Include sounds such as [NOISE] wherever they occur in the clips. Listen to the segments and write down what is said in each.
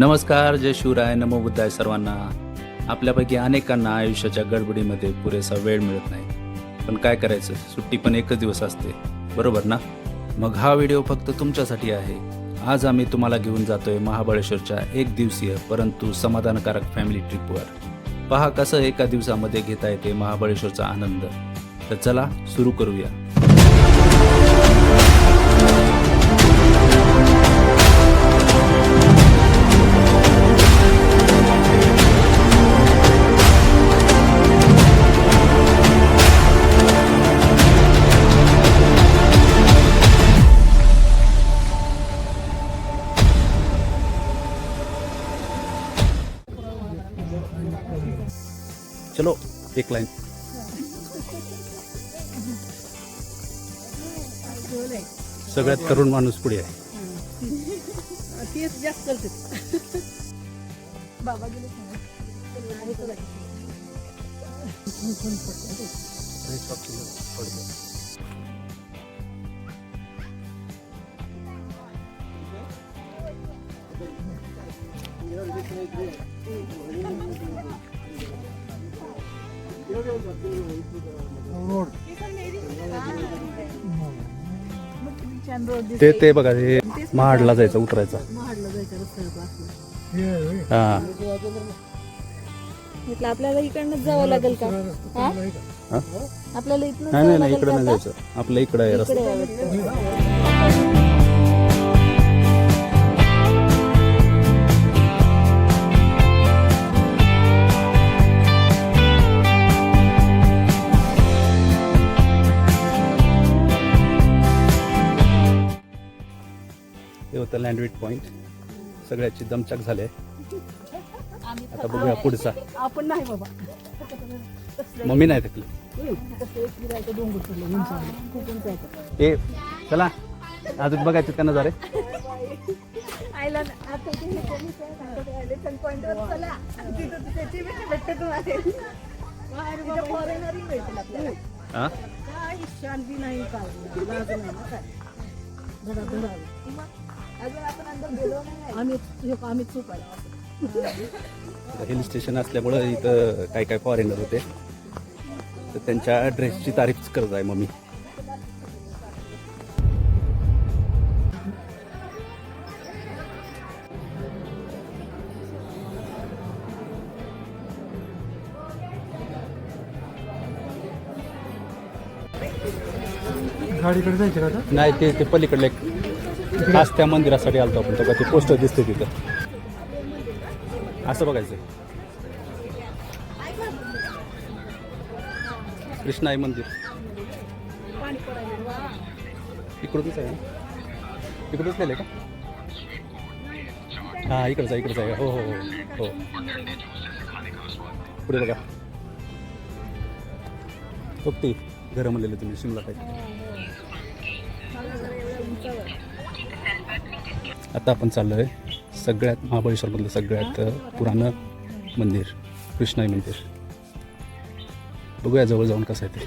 नमस्कार जय शिवराय. नमो बुद्धाय सर्वांना. आपल्यापैकी अनेकांना आयुष्याच्या गडबडीमध्ये पुरेसा वेळ मिळत नाही. पण काय करायचं? सुट्टी पण एकच दिवस असते. बरोबर ना? मग हा व्हिडिओ फक्त तुमच्यासाठी आहे. आज आम्ही तुम्हाला घेऊन जातोय महाबळेश्वरच्या एक दिवसीय परंतु समाधानकारक फॅमिली ट्रिपवर पहा कसं एका दिवसामध्ये घेता येते महाबळेश्वरचा आनंद. तर चला सुरू करूया. सगळ्यात तरुण माणूस पुढे आहे. तेच जास्त करते बाबा गेले ते ते बघा ते महाडला जायचं उतरायचा. हा. आपल्याला इकडनं जावं लागेल का? हा? आपल्याला इथनं नाही नाही नाही इकडे जायचं. आपल्या इकडे आहे? रस्ता. होतं लँडविट पॉइंट सगळ्याची दमचाक झाले आता बघूया पुढचा. आपण नाही बाबा. मम्मी नाही थकली. ए चला. अजून बघायचं का नजारे आयला ना, आता ते हे? ही. हा. आम्ही हे चूक हिल स्टेशन असल्यामुळं इथं काय काय फॉरेनर होते तर त्यांच्या ड्रेसची तारीफ करत आहे मम्मी गाडीकडे जायचं का आता? नाही ते ते पलीकडले आज खास त्या मंदिरासाठी आलतो आपण. तेव्हा ते पोस्टर दिसते तिथं. असं बघायचं कृष्णाई मंदिर. इकडूनच आहे ना? इकडूनच नेले का? हां इकडचं आहे इकडचं आहे. हो हो हो हो. पुढे बघा. बघते. घरं म्हणलेलं तुम्ही शिमला काय आता आपण चाललोय सगळ्यात महाबळेश्वरमधलं सगळ्यात पुराणं मंदिर कृष्णाई मंदिर. बघूया जवळ जाऊन कसं आहे ते.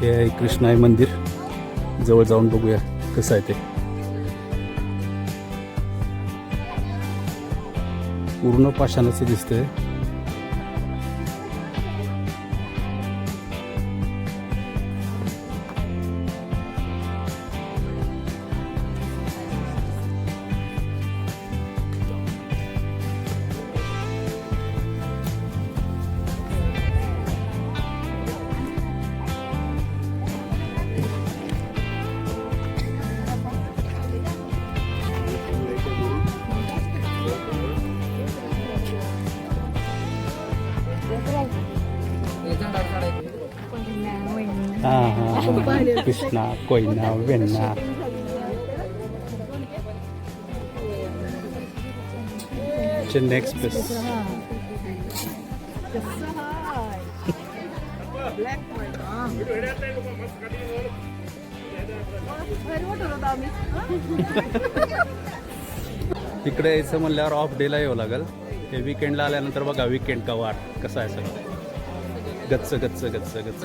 हे आहे कृष्णाई मंदिर. जवळ जाऊन बघूया कसं आहे ते. पूर्ण पाषाणाचं दिसतंय. कृष्णा कोयना वेण्णा चेन्नई एक्सप्रेस तिकडे यायचं म्हणल्यावर ऑफ डेला यावं लागेल. हे विकेंडला आल्यानंतर बघा विकेंड का वाट कसं आहे सगळं. गच्च गच्च गच्च गच्च.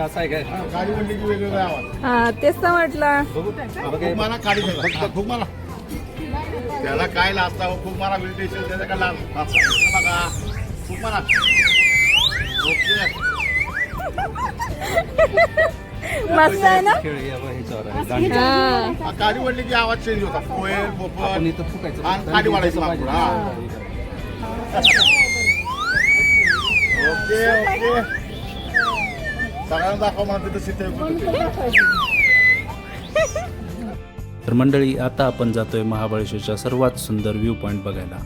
असं आहे काय? मंडीची वेगवेगळे आवाज. हा तेच तर म्हटलं. बघू. बघा. खूप मला ठेवा खूप मला. त्याला काय लाजता हो, खूप मला मेडिटेशन त्याचा काय लाज? लाजता. बघा? खूप मला. ओके. मस्त आहे ना? खेळ या बघा ह्याच्यावर आहे, दांडी. हा हा, काळी मंडीची आवाज चेंज होता. कोयल आपण पोपट इथं फुकायचं खाली वाढायचं लाकूड, हा. [LAUGHS] Okay okay. सगळ्यांना दाखवा तर मंडळी आता आपण जातोय महाबळेश्वरच्या सर्वात सुंदर व्ह्यू पॉईंट बघायला.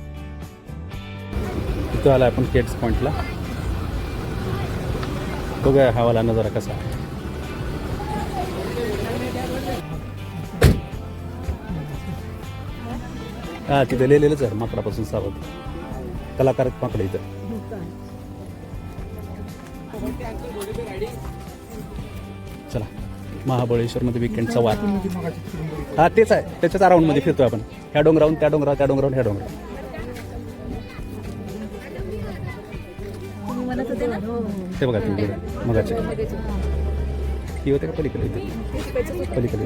इथं आला आपण केट्स पॉईंटला बघूया हवाला नजारा कसा. हा तिथे लिहिलेलंच आहे माकडापासून सावध. कलाकार माकडं इथं. महाबळेश्वरमध्ये विकेंडचा वार हा तेच आहे. त्याच्याच अराऊंडमध्ये फिरतोय आपण. ह्या डोंगरावून त्या डोंगरावर त्या डोंगरावून ह्या डोंगरावर ते बघा तुम्ही. मगाचे. ही होते का पलीकडे? इथे पलीकडे.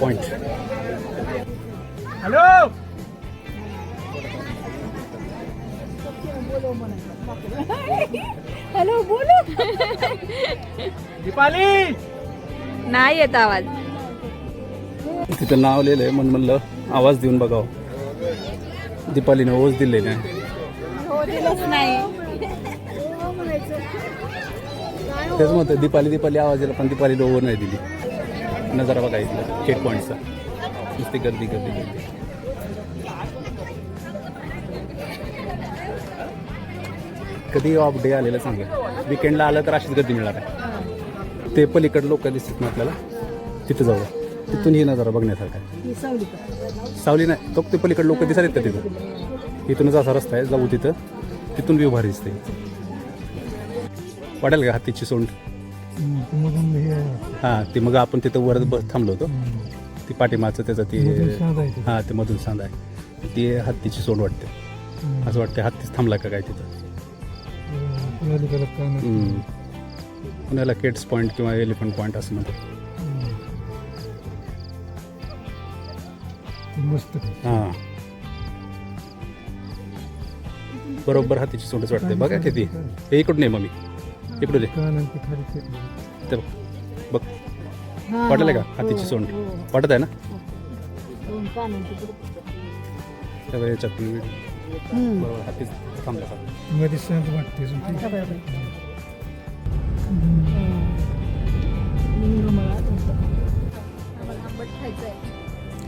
पॉइंट हॅलो हॅलो म्हणायचं. हॅलो बोलो? दीपाली! नाही येत आवाज. तिथं नाव लिहिलंय आहे म्हणून म्हणलं आवाज देऊन बघावं. दीपालीने ओझ दिले नाही हो दिलंच नाही. म्हणायचं काय? तेच म्हणतं दीपाली दीपाली आवाज दिला पण दीपालीला ओव्हर नाही दिली. नजारा बघा इथला चेक पॉईंटचा नुसती गर्दी गर्दी गर्दी. कधी ऑफ डे आलेलं चांगलं. विकेंडला आलं तर अशीच गर्दी मिळणार आहे. ते पलीकडे लोक दिसतात ना आपल्याला तिथं जाऊ तिथून ही नजारा बघण्यासारखा आहे. ही सावली नाही तो ते पलीकडे लोक दिसत का तिथं? इथूनच असा रस्ता आहे जाऊ तिथं. तिथून व्ह्यू भारी दिसते वाटेल का हत्तीची सोंड? हां ते मग आपण तिथं वर बस थांबलो होतो. ती पाठीमागचं त्याचं ते हां ते मधून सांद आहे. ती हत्तीची सोंड वाटते. असं वाटते हत्तीच थांबला का काय तिथं? हम्म. पुण्याला केट्स पॉईंट किंवा एलिफंट पॉईंट असं म्हणतात. हां. बरोबर हातीची सोंडच वाटते बघा किती. हे इकडून नाही मम्मी. इकडून ये. ते. बघ. बघ. हा, वाटलं का हा. हातीची हो, सोंड? हो. वाटत आहे ना? दोन. त्यावेळी हम्म. बरोबर हातीच. थांबला का मध्ये शांत वाटते.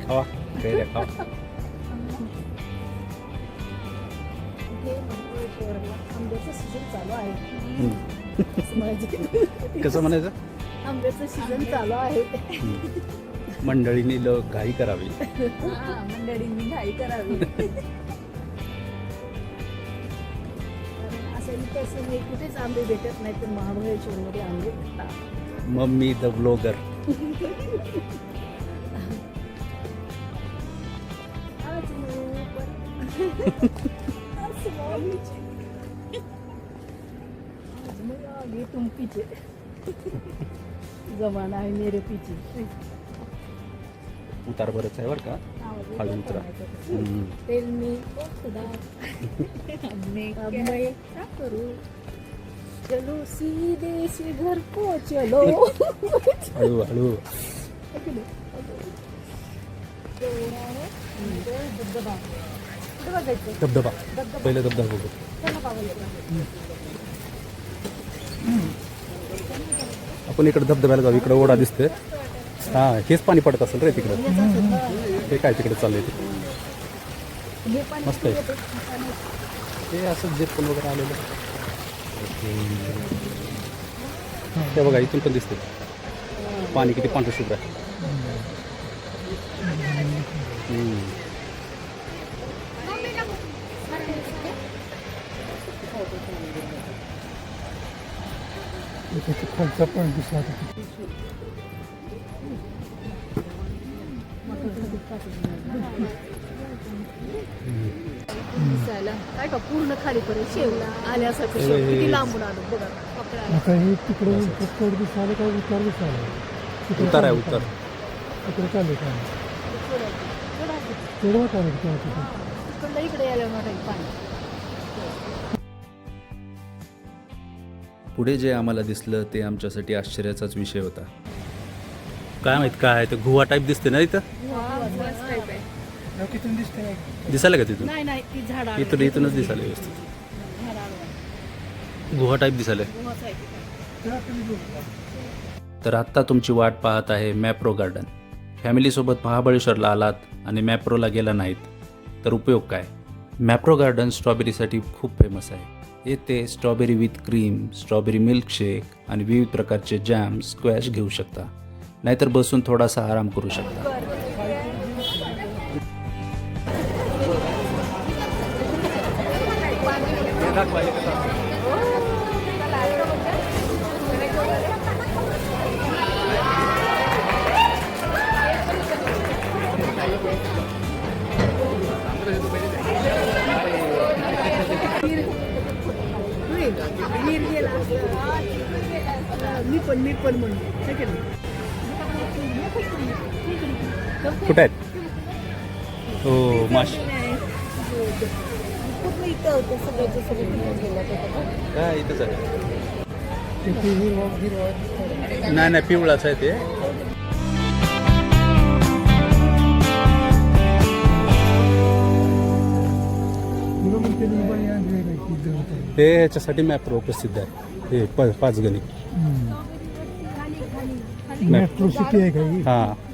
खावा. कसं म्हणायचं? आंब्याचं सीझन चालू आहे. मंडळीने ल घाई करावी. हा, मंडळींनी घाई करावी. [LAUGHS] इथं असं नाही कुठेच आंबे भेटत नाही पण महाबळेश्वरमध्ये आंबे भेटतात. Mummy the blogger. आज मी पण- आज स्वामीची. आज मी आली तुम पीछे जमाना आहे मेरे पीछे. उतार बरंच आहे बरं का? उतरा. मी खुदा अब मैं क्या? करूं. चलो सीधे से घर को चलो. [LAUGHS] हळू हळू. धबधबा पहिले धबधबा बघू. आपण इकडे धबधब्याला जाऊ इकडे ओढा दिसतोय. हा हेच पाणी पडत असेल रे तिकडं. हे काय तिकडे चाललंय ते? हे पाणी मस्त आहे. हे असं जे पण वगैरे आलेलं. ते बघा इथून पण दिसते पाणी किती पांढरं शुभ्र आहे. खालचा पण दिसला दिसायला. काय का पूर्ण खाली पर्यंत शेवला आल्यासारखं शेव. किती लांबून आलो बघा. पकडायला. आता हे तिकडे उत्तर दिसायला काय दिसायला? आहे तिकडे चालू काय काय इकडे यायला पाणी. पुढे जे आम्हाला दिसलं ते आमच्यासाठी आश्चर्याचाच विषय होता. काय माहीत काय ते गुहा टाईप दिसते ना इथं? तिथून दिसते दिसायला का तिथून? नाही नाही ती झाड इथून इथूनच दिसायला व्यवस्थित. गुहा टाईप दिसायला. तर आत्ता तुमची वाट पाहत आहे मॅप्रो गार्डन फॅमिलीसोबत महाबळेश्वरला आलात आणि मॅप्रोला गेला नाहीत तर उपयोग काय? मॅप्रो गार्डन स्ट्रॉबेरीसाठी खूप फेमस आहे. येथे strawberry with cream strawberry milkshake आणि विविध प्रकारचे जॅम स्क्वॅश घेऊ शकता. नाहीतर बसून थोडासा आराम करू शकता. मी पण मी पण म्हणून. कुठे आहेत? हो माश. काय इथंच आहे? नाही नाही पिवळाच आहे ते. ती जवळ आहे. ते ह्याच्यासाठी मॅप्रो प्रसिद्ध आहे. हे प पाच गणी मेट्रो सिटी आहे का ही.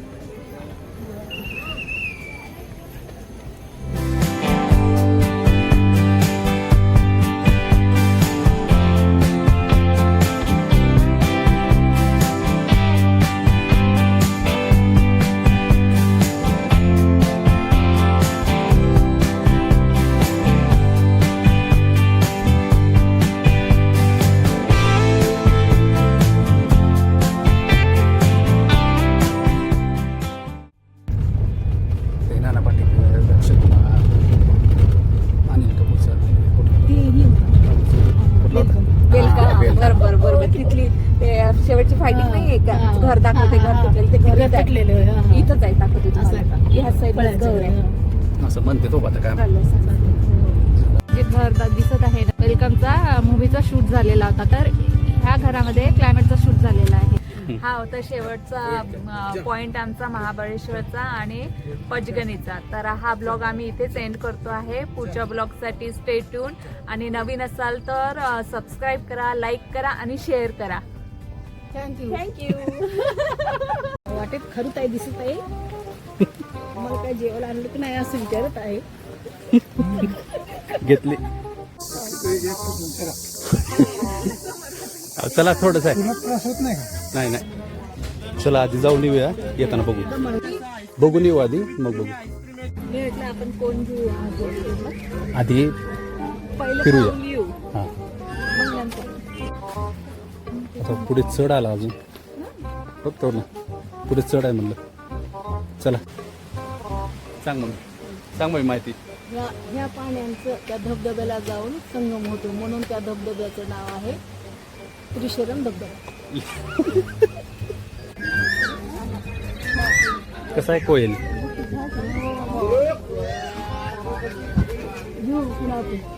असं म्हणते तो आता काय. जे घर दिसत आहे वेलकमचा मूवीचा शूट झालेला होता. तर ह्या घरामध्ये क्लायमेटचा शूट झालेला आहे. हा होता शेवटचा पॉइंट आमचा महाबळेश्वरचा आणि पचगणीचा. तर हा ब्लॉग आम्ही इथेच एंड करतो आहे. पुढच्या ब्लॉगसाठी स्टे ट्यून आणि नवीन असाल तर सबस्क्राईब करा लाईक करा आणि शेअर करा. थँक्यू थँक्यू [LAUGHS] वाटेत खरं ताई दिसत आहे. मला काय जेवायला आणलं की नाही असं विचारत आहे. घेतली. चला थोडंच आहे तुला त्रास होत नाही का? नाही नाही. चला आधी जाऊन येऊया. येताना बघू. बघून येऊ आधी मग बघू. मी म्हटलं आपण कोण घेऊ? हा घेऊ. आधी पहिलं फिरूया. पाऊल येऊ. हां. मग नंतर. आता पुढे चढ आला अजून. बघतो ना. पुढे चढ आहे म्हणलं. चला. सांग मग. सांग मग माहिती. ह्या ह्या पाण्याचं त्या धबधब्याला जाऊन संगम होतो म्हणून त्या धबधब्याचं नाव आहे त्रिशरम धबधबा. कसं आहे कोयल? पुन्हा ते.